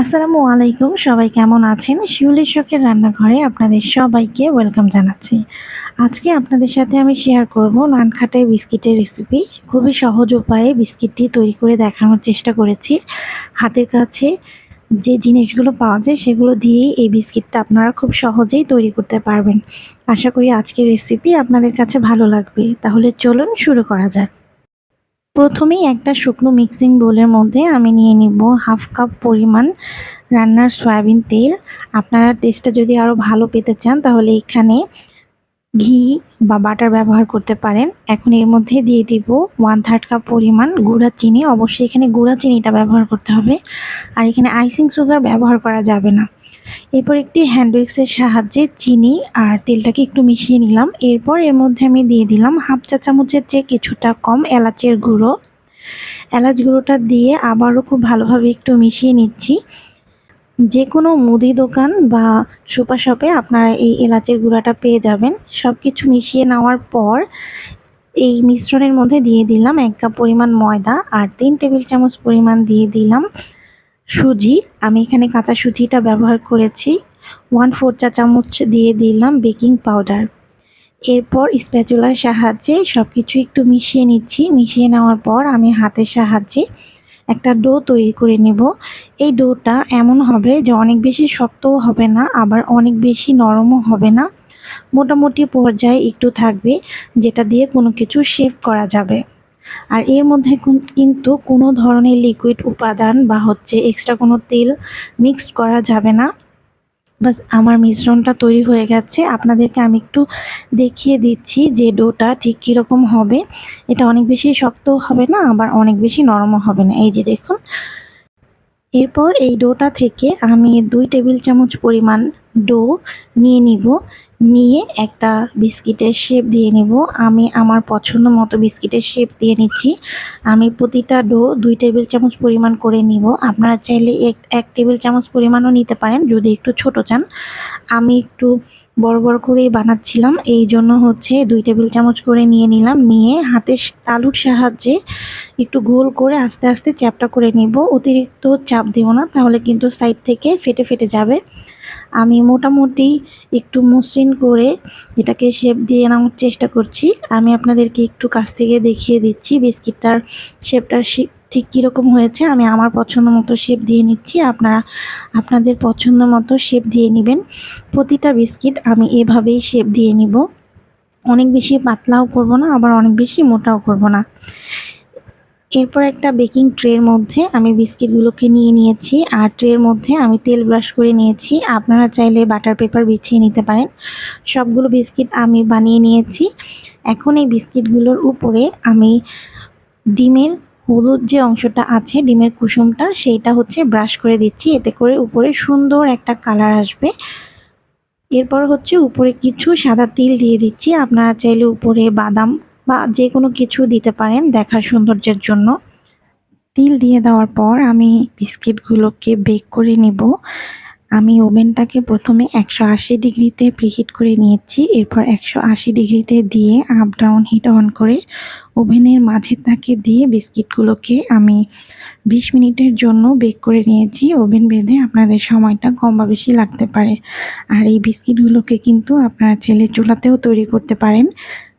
আসসালামু আলাইকুম, সবাই কেমন আছেন? শিউলির শখের রান্নাঘরে আপনাদের সবাইকে ওয়েলকাম জানাচ্ছি। আজকে আপনাদের সাথে আমি শেয়ার করব নানখাটাই বিস্কিটের রেসিপি। খুবই সহজ উপায়ে বিস্কিটটি তৈরি করে দেখানোর চেষ্টা করেছি। হাতের কাছে যে জিনিসগুলো পাওয়া যায় সেগুলো দিয়েই এই বিস্কিটটা আপনারা খুব সহজেই তৈরি করতে পারবেন। আশা করি আজকের রেসিপি আপনাদের কাছে ভালো লাগবে। তাহলে চলুন শুরু করা যাক। প্রথমেই একটা শুকনো মিক্সিং বোলের মধ্যে আমি নিয়ে নিব হাফ কাপ পরিমাণ রান্নার সয়াবিন তেল। আপনারা টেস্টটা যদি আরও ভালো পেতে চান, তাহলে এখানে ঘি বা বাটার ব্যবহার করতে পারেন। এখন এর মধ্যে দিয়ে দিব ওয়ান থার্ড কাপ পরিমাণ গুঁড়া চিনি। অবশ্যই এখানে গুঁড়া চিনিটা ব্যবহার করতে হবে। আর এখানে আইসিং সুগার ব্যবহার করা যাবে না। এরপর একটি হ্যান্ড উইক্সের সাহায্যে চিনি আর তেলটাকে একটু মিশিয়ে নিলাম। এরপর এর মধ্যে আমি দিয়ে দিলাম হাফ চা চামচের চেয়ে কিছুটা কম এলাচের গুঁড়ো। এলাচ গুঁড়োটা দিয়ে আবারও খুব ভালোভাবে একটু মিশিয়ে নিচ্ছি। যে কোনো মুদি দোকান বা সুপার শপে আপনারা এই এলাচের গুঁড়াটা পেয়ে যাবেন। সব কিছু মিশিয়ে নেওয়ার পর এই মিশ্রণের মধ্যে দিয়ে দিলাম এক কাপ পরিমাণ ময়দা আর তিন টেবিল চামচ পরিমাণ দিয়ে দিলাম সুজি। আমি এখানে কাঁচা সুজিটা ব্যবহার করেছি। ওয়ান ফোর চা চামচ দিয়ে দিলাম বেকিং পাউডার। এরপর স্প্যাচুলার সাহায্যে সব কিছু একটু মিশিয়ে নিচ্ছি। মিশিয়ে নেওয়ার পর আমি হাতের সাহায্যে একটা ডো তৈরি করে নেব। এই ডোটা এমন হবে যে অনেক বেশি শক্তও হবে না, আবার অনেক বেশি নরমও হবে না। মোটামুটি পর্যায়ে একটু থাকবে, যেটা দিয়ে কোনো কিছু শেপ করা যাবে। আর এর মধ্যে কিন্তু কোনো ধরনের লিকুইড উপাদান বা হচ্ছে এক্সট্রা কোনো তেল মিক্সড করা যাবে না। বাস, আমার মিশ্রণটা তৈরি হয়ে গেছে। আপনাদেরকে আমি একটু দেখিয়ে দিচ্ছি যে ডোটা ঠিক কীরকম হবে। এটা অনেক বেশি শক্তও হবে না, আবার অনেক বেশি নরমও হবে না। এই যে দেখুন। এরপর এই ডোটা থেকে আমি দুই টেবিল চামচ পরিমাণ ডো নিয়ে নিব। নিয়ে একটা বিস্কিটের শেপ দিয়ে নেব। আমি আমার পছন্দ মতো বিস্কিটের শেপ দিয়ে নিচ্ছি। আমি প্রতিটা ডো দুই টেবিল চামচ পরিমাণ করে নিব। আপনারা চাইলে এক এক টেবিল চামচ পরিমাণও নিতে পারেন, যদি একটু ছোট চান। আমি একটু বড় বড় করেই বানাচ্ছিলাম। এই জন্য হচ্ছে দুই টেবিল চামচ করে নিয়ে নিলাম। নিয়ে হাতের তালুর সাহায্যে একটু গোল করে আস্তে আস্তে চ্যাপটা করে নিব। অতিরিক্ত চাপ দেব না, তাহলে কিন্তু সাইড থেকে ফেটে ফেটে যাবে। আমি মোটামুটি একটু মসৃণ করে এটাকে শেপ দিয়ে নেওয়ার চেষ্টা করছি। আমি আপনাদেরকে একটু কাছ থেকে দেখিয়ে দিচ্ছি। বিস্কিটটার শেপটা ঠিক কীরকম হয়েছে আমি আমার পছন্দ মতো শেপ দিয়ে নিচ্ছি। আপনারা আপনাদের পছন্দ মতো শেপ দিয়ে নেবেন। প্রতিটা বিস্কিট আমি এভাবেই শেপ দিয়ে নিব। অনেক বেশি পাতলাও করব না, আবার অনেক বেশি মোটাও করব না। এরপর একটা বেকিং ট্রের মধ্যে আমি বিস্কিটগুলোকে নিয়ে নিয়েছি আর ট্রের মধ্যে আমি তেল ব্রাশ করে নিয়েছি। আপনারা চাইলে বাটার পেপার বিছিয়ে নিতে পারেন। সবগুলো বিস্কিট আমি বানিয়ে নিয়েছি। এখন এই বিস্কিটগুলোর উপরে আমি ডিমের হলুদ যে অংশটা আছে, ডিমের কুসুমটা, সেইটা হচ্ছে ব্রাশ করে দিচ্ছি। এতে করে উপরে সুন্দর একটা কালার আসবে। এরপর হচ্ছে উপরে কিছু সাদা তিল দিয়ে দিচ্ছি। আপনারা চাইলে উপরে বাদাম বা যে কোনো কিছু দিতে পারেন দেখার সৌন্দর্যের জন্য। তিল দিয়ে দেওয়ার পর আমি বিস্কিটগুলোকে বেক করে নিব। আমি ওভেনটাকে প্রথমে একশো আশি ডিগ্রিতে প্রিহিট করে নিয়েছি, এরপর একশো আশি ডিগ্রিতে দিয়ে আপ ডাউন হিট অন করে ওভেনের মাঝে তাকে দিয়ে বিস্কিটগুলোকে আমি বিশ মিনিটের জন্য বেক করে নিয়েছি। ওভেন বেঁধে আপনাদের সময়টা কম বা বেশি লাগতে পারে। আর এই বিস্কিটগুলোকে কিন্তু আপনারা ছেলে চুলাতেও তৈরি করতে পারেন।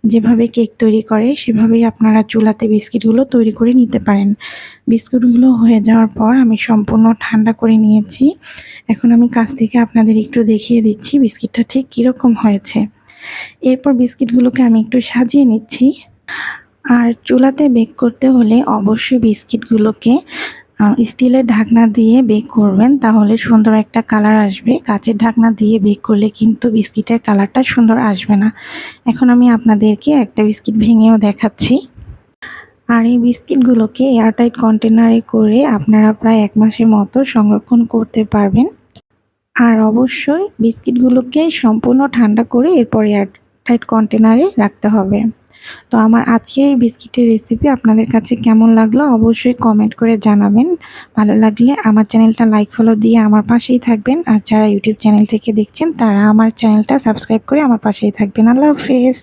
যেভাবে কেক তৈরি করে, সেভাবেই আপনারা চুলাতে বিস্কিটগুলো তৈরি করে নিতে পারেন। বিস্কুটগুলো হয়ে যাওয়ার পর আমি সম্পূর্ণ ঠান্ডা করে নিয়েছি। এখন আমি কাছ থেকে আপনাদের একটু দেখিয়ে দিচ্ছি বিস্কিটটা ঠিক কীরকম হয়েছে। এরপর বিস্কিটগুলোকে আমি একটু সাজিয়ে নিচ্ছি। আর চুলাতে বেক করতে হলে অবশ্যই বিস্কিটগুলোকে স্টিলের ঢাকনা দিয়ে বেক করবেন, তাহলে সুন্দর একটা কালার আসবে। কাচের ঢাকনা দিয়ে বেক করলে কিন্তু বিস্কিটের কালারটা সুন্দর আসবে না। এখন আমি আপনাদেরকে একটা বিস্কিট ভেঙেও দেখাচ্ছি। আর এই বিস্কিটগুলোকে এয়ারটাইট কন্টেনারে করে আপনারা প্রায় এক মাসের মতো সংরক্ষণ করতে পারবেন। আর অবশ্যই বিস্কিটগুলোকে সম্পূর্ণ ঠান্ডা করে এরপর এয়ারটাইট কন্টেনারে রাখতে হবে। তো আমার আজকে এই বিস্কিটের রেসিপি আপনাদের কাছে কেমন লাগল অবশ্যই কমেন্ট করে জানাবেন। ভালো লাগলে আমার চ্যানেলটা লাইক ফলো দিয়ে আমার পাশেই থাকবেন। আর যারা ইউটিউব চ্যানেল থেকে দেখছেন, তারা আমার চ্যানেলটা সাবস্ক্রাইব করে আমার পাশেই থাকবেন। আল্লাহ হাফেজ।